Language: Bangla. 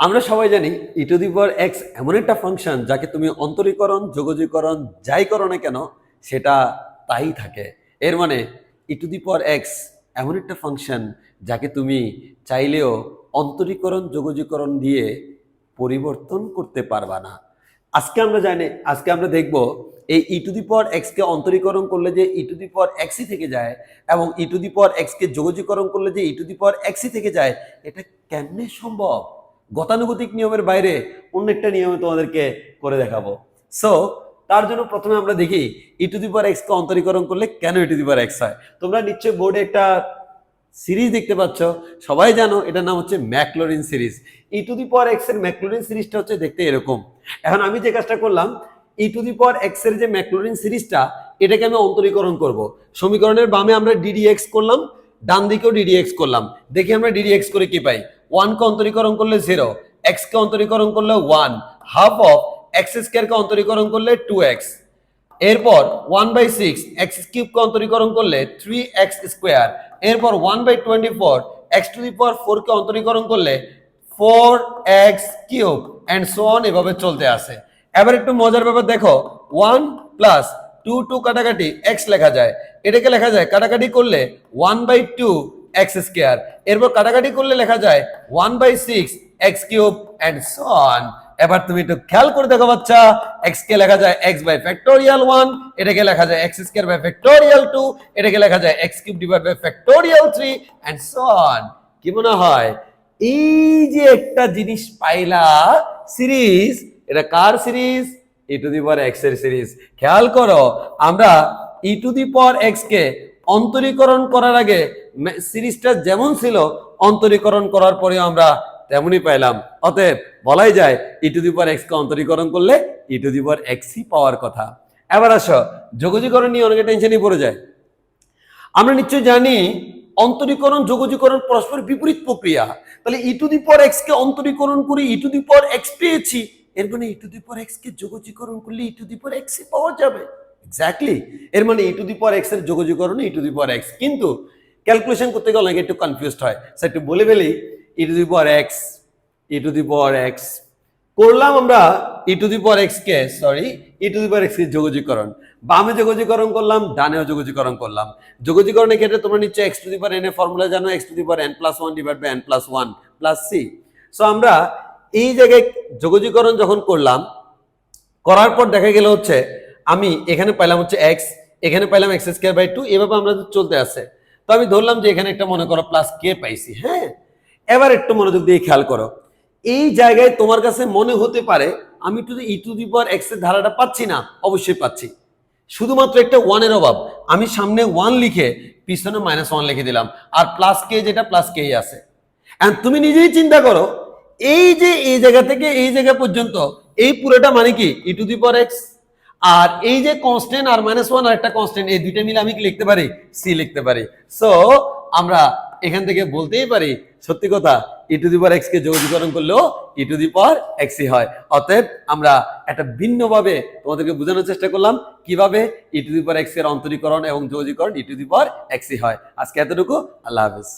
আমরা সবাই জানি ই টু দি পাওয়ার এক্স এমন একটা ফাংশন যাকে তুমি অন্তরীকরণ, যোগজীকরণ, যাই করো না কেন, সেটা তাই থাকে। এর মানে ই টু দি পাওয়ার এক্স এমন একটা ফাংশন যাকে তুমি চাইলেও অন্তরীকরণ, যোগজীকরণ দিয়ে পরিবর্তন করতে পারবা না। আজকে আমরা জানি, আজকে আমরা দেখব এই ই টু দি পাওয়ার এক্সকে অন্তরীকরণ করলে যে ই টু দি পাওয়ার থেকে যায় এবং ই টু দি পাওয়ার এক্সকে যোগজীকরণ করলে যে ই টু দি পাওয়ার থেকে যায়, এটা কেমনে সম্ভব? গতানুগতিক নিয়মের বাইরে অন্য একটা নিয়মে তোমাদেরকে করে দেখাবো। সো তার জন্য প্রথমে আমরা দেখি ই টু দি পাওয়ার এক্সকে অন্তরীকরণ করলে কেন ই টু দি পাওয়ার এক্স হয়? তোমরা নিশ্চয়ই বোর্ডে একটা সিরিজ দেখতে পাচ্ছ, সবাই জানো এটার নাম হচ্ছে Maclaurin series. E to the power এক্সের ম্যাকলোরিন সিরিজটা হচ্ছে দেখতে এরকম। এখন আমি যে কাজটা করলাম ই টু দি পাওয়ার এক্সের যে ম্যাকলোরিন সিরিজটা, এটাকে আমি অন্তরীকরণ করব। সমীকরণের বামে আমরা ডিডি এক্স করলাম, ডান দিকেও ডিডি এক্স করলাম। দেখি আমরা ডিডি এক্স করে কি পাই? ওয়ানকে অন্তরীকরণ করলে জিরো এক্সকে অন্তরীকরণ করলে ওয়ান হাফ অফ এক্স স্কোয়ারকে অন্তরীকরণ করলে টু এক্স এরপর ওয়ান বাই সিক্স এক্স কিউবকে অন্তরীকরণ করলে থ্রি এক্স স্কোয়ার এরপর one by twenty four x to the power ফোরকে অন্তরীকরণ করলে four x cube and on এভাবে চলতে আসে। এবার একটু মজার ব্যাপার, দেখো ওয়ান প্লাস টু টু কাটাকাটি এক্স লেখা যায়। এটাকে লেখা যায় কাটাকাটি করলে one by two x square এরপর কাটাকাটি করলে লেখা যায় one by six x cube and so on এবার তুমি একটু খেয়াল করে দেখো বাচ্চা এক্স কে লেখা যায় এক্স বাই ফ্যাক্টোরিয়াল ওয়ান এটাকে লেখা যায় x square by factorial two এটাকে লেখা যায় x cube divide by factorial three and so on কি মনে হয়? এই যে একটা জিনিস পাইলা সিরিজ এটা কার series? E to the power এক্সের সিরিজ। খেয়াল করো, আমরা e to the power x কে অন্তরীকরণ করার আগে সিরিজটা যেমন ছিল, অন্তরীকরণ করার পরে আমরা তেমনই পাইলাম। অতএব বলাই যায় ই টু দি পাওয়ার এক্স কে অন্তরীকরণ করলে ই টু দি পাওয়ার এক্সই পাওয়ার কথা। এবার আসো যোগজীকরণ নিয়ে অনেকে টেনশনই পড়ে যায়। আমরা নিশ্চয় জানি, অন্তরীকরণ যোগজীকরণ পরস্পর বিপরীত প্রক্রিয়া। তাহলে ই টু দি পাওয়ার এক্স কে অন্তরীকরণ করে ই টু দি পাওয়ার এক্স পেয়েছি। এর মানে ই টু দি পাওয়ার এক্স কে যোগজীকরণ করলে ই টু দি পাওয়ার এক্স পাওয়া যাবে এক্স্যাক্টলি এর মানে ই টু দি পাওয়ার এক্সের যোগজীকরণ e to the power x কিন্তু ক্যালকুলেশন করতে গেলে অনেকে একটু কনফিউজড হয় স্যার একটু বলে ফেলি e to the x e to the power x করলাম আমরা e to the power x K sorry e to the power এক্সের যোগজীকরণ বামে যোগজীকরণ করলাম ডানেও যোগজীকরণ করলাম যোগজীকরণের ক্ষেত্রে তোমরা নিশ্চয় x to the power n এর ফর্মুলা জানো x to the power n plus one divide by n plus one plus c so আমরা এই জায়গায় যোগজীকরণ যখন করলাম, করার পর দেখা গেল হচ্ছে আমি এখানে পাইলাম হচ্ছে এক্স এখানে পাইলাম এক্স স্কোয়ার বাই টু এভাবে আমরা চলতে আছে। তো আমি ধরলাম যে এখানে একটা মনে করো প্লাস কে পাইছি হ্যাঁ? এবার একটু মনোযোগ দিয়ে খেয়াল করো। এই জায়গায় তোমার কাছে মনে হতে পারে আমি two e to the power এক্সের ধারাটা পাচ্ছি না, অবশ্যই পাচ্ছি। শুধুমাত্র একটা ওয়ানের অভাব। আমি সামনে ওয়ান লিখে পিছনে মাইনাস ওয়ান লিখে দিলাম। আর প্লাস কে যেটা প্লাস কেই আছে। And তুমি নিজেই চিন্তা করো এই যে, এই জায়গা থেকে এই জায়গা পর্যন্ত, এই পুরোটা মানে কি? ই টু দি পাওয়ার এক্স আর এই যে কনস্ট্যান্ট আর মাইনাস ওয়ান আর একটা কনস্ট্যান্ট এই দুইটা মিলে আমি কি লিখতে পারি? সি লিখতে পারি। সো আমরা এখান থেকে বলতেই পারি, সত্যি কথা ই টু দি পাওয়ার এক্স কে যোগীকরণ করলেও ই টু দি পাওয়ার এক্সই হয়। অতএব, আমরা একটা ভিন্নভাবে তোমাদেরকে বোঝানোর চেষ্টা করলাম, কীভাবে ই টু দি পাওয়ার এক্সের অন্তরীকরণ এবং যোগীকরণ ই টু দি পাওয়ার এক্সই হয়। আজকে এতটুকু, আল্লাহ হাফেজ।